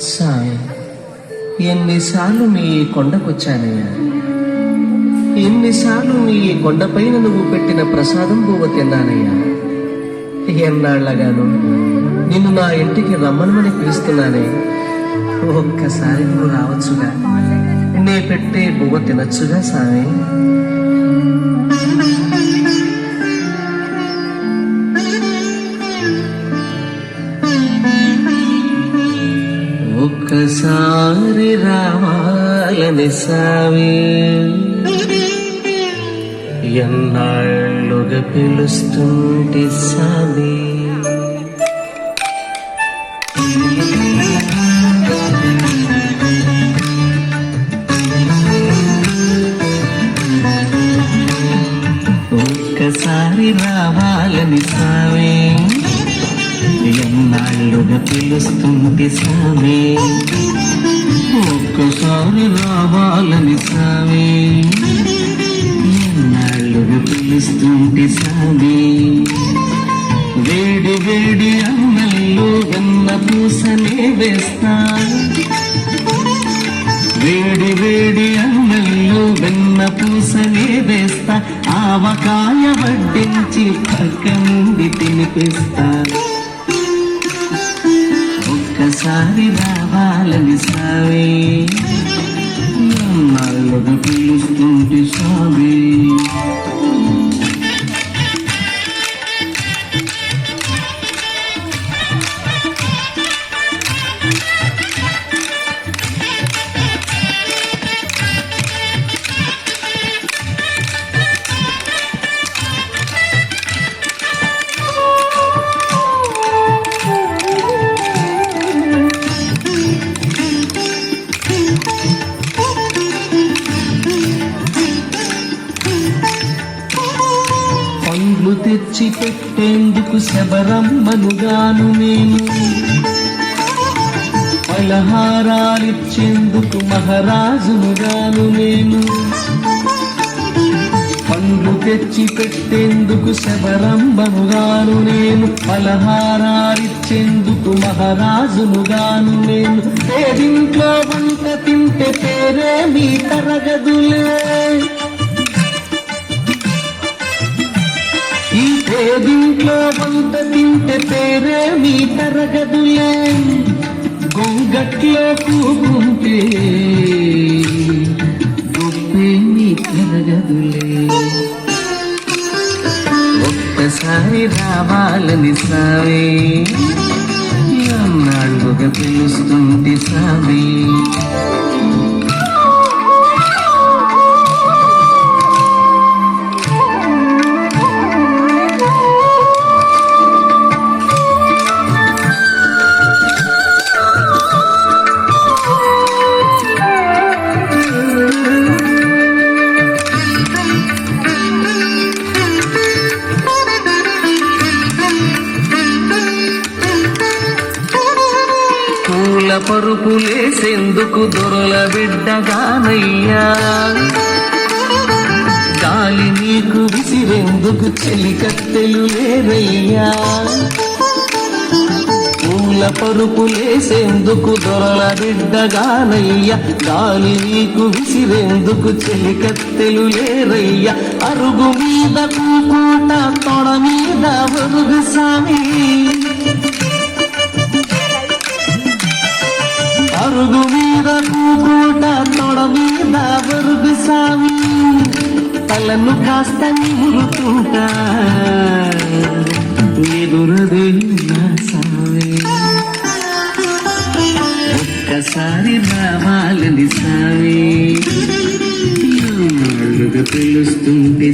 సాయి ఎన్నిసార్లు మీ కొండకొచ్చానయ్యా? ఎన్నిసార్లు మీ కొండపైన నువ్వు పెట్టిన ప్రసాదం పువ్వు తిన్నానయ్యా? ఎన్నాళ్ళగాను నిన్ను నా ఇంటికి రమ్మనమని పిలుస్తున్నానే? ఒక్కసారి నువ్వు రావచ్చుగా. నే పెట్టే బువ్వ తినచ్చుగా సామి ఒక్కసారి రావాలని సావి ఎన్నాళ్ళుగా పిలుస్తుంటే సావి ఒక్కసారి రావాలని సావే ఎన్నాళ్ళుగా పిలుస్తుంది సామి ఒక్కసారి రావాలని సామి ఎన్నాళ్ళుగా పిలుస్తుంది సామి వేడి వేడి అన్నల్లో వెన్న పూసనే వేస్తా. వేడి వేడి అన్నల్లో వెన్న పూసనే వేస్తా. ఆవకాయ వడ్డించి పక్క నుండి తినిపిస్తా. ఒక్కసారి రావాలని సావే. పండ్లు తెచ్చి పెట్టేందుకు శబరమ్మనుగాను నేను. పలహారాలిచ్చేందుకు మహారాజునుగాను నేను. పండ్లు తెచ్చి పెట్టేందుకు శబరంబనుగాను నేను. పలహారాలిచ్చేందుకు మహారాజునుగాను నేను. పేదింట్లో వంట తింటే పేరే మీ తరగదులే. పేదింట్లో వంట తింటే పేరే మీ తరగదులే గొంగట్లో కూకుంటే గొప్పే మీ తరగదులే ఒక్కసారి రావాలని సావి. అన్నాళ్ళుగా పిలుస్తుంది సావి. పరుపులేసేందుకు దొరల బిడ్డగానయ్యా. గాలి నీకు విసిరేందుకు చెలికత్తెలు లేదయ్యా. పూల పరుపులేసేందుకు దొరల బిడ్డగానయ్యా. గాలి నీకు విసిరేందుకు చెలికత్తెలు లేరయ్యా అరుగు మీద కూకోట తొడ మీద వరుగు సామీ. మీద వరుగు సామి తలను కాస్త నిమురుతుంటా. ఎదురదే నా సామి. ఒక్కసారి రావాలని సామి. నాలుగు పిలుస్తుంది